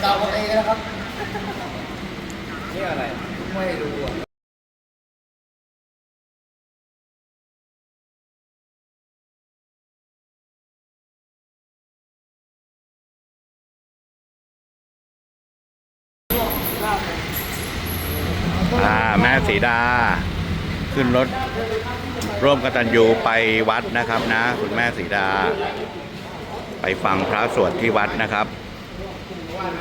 เดากันเองนะครับ นี่อะไร ไม่รู้อะอ่าแม่สีดา ขึ้นรถ ร่วมกตัญญูไปวัดนะครับนะ คุณแม่สีดา ไปฟังพระสวดที่วัดนะครับ ขอบ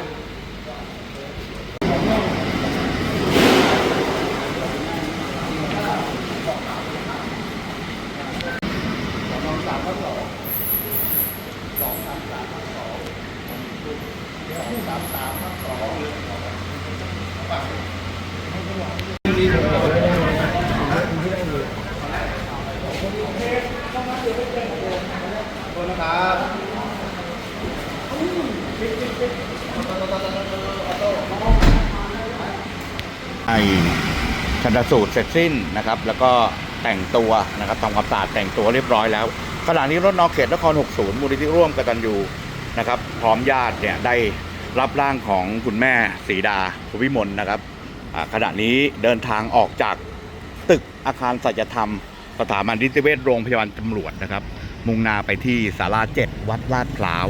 คุณครับ ไอชันสูตรเสร็จสิ้นนะครับ แล้วก็แต่งตัวนะครับทำความสะอาดแต่งตัวเรียบร้อยแล้วขณะนี้รถนอเขตนคร 60 มูลนิธิร่วมกตัญญูนะครับ พร้อมญาติเนี่ยได้รับร่างของคุณแม่สีดาภูวิมลนะครับขณะนี้เดินทางออกจากตึกอาคารสัจธรรม สถาบันนิติเวชโรงพยาบาลตำรวจนะครับ มุ่งหน้าไปที่ศาลาเจ็ดวัดลาดพร้าว